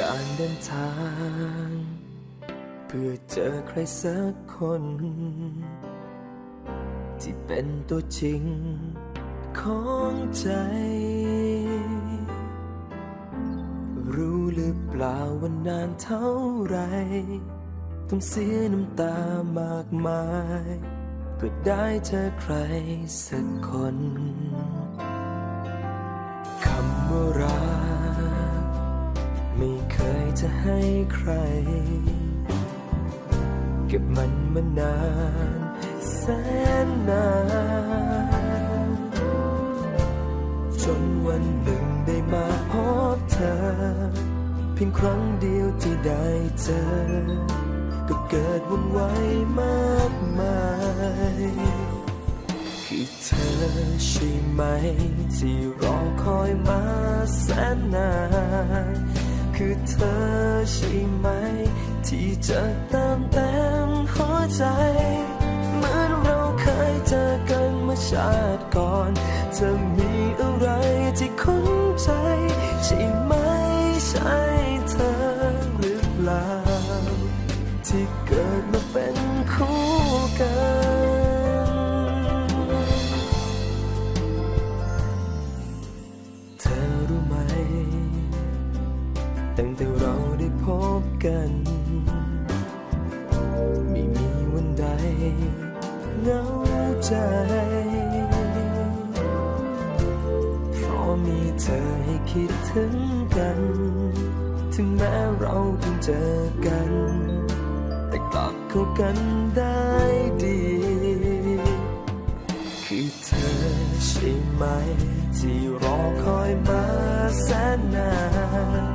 การเดินทาง เพื่อเจอใครสักคน ที่เป็นตัวจริงของใจ รู้หรือเปล่าว่านานเท่าไร ต้องเสียน้ำตามากมาย เพื่อได้เจอใครสักคน จะให้ใคร เก็บมันมานานแสนนานจนวันหนึ่งได้มาพบเธอ เพียงครั้งเดียวที่ได้เจอ ก็เกิดวุ่นวายมากมายคือเธอใช่ไหม ที่รอคอยมาแสนนาน คือเธอใช่ไหม ที่จะตามเต็มหัวใจ เหมือนเราเคยเจอกันเมื่อชาติก่อนเธอมีอะไรที่คุ้นใจ ใช่ไหมใช่ ตั้งแต่เราได้พบกัน ไม่มีวันใดเหงาใจ เพราะมีเธอให้คิดถึงกัน ถึงแม้เราเพิ่งเจอกัน แต่กลับเข้ากันได้ดี คือเธอใช่ไหม ที่รอคอยมาแสนนา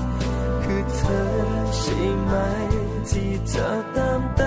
น เธอใช่ไหมที่จะตามต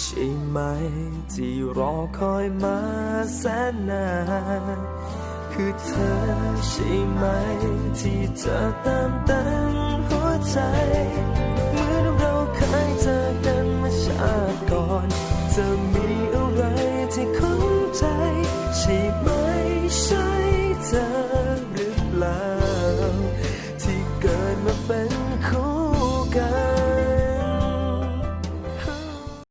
ใช่ไหม ที่รอคอยมาแสนนานคือเธอใช่ไหม ที่จะตามเต็มหัวใจ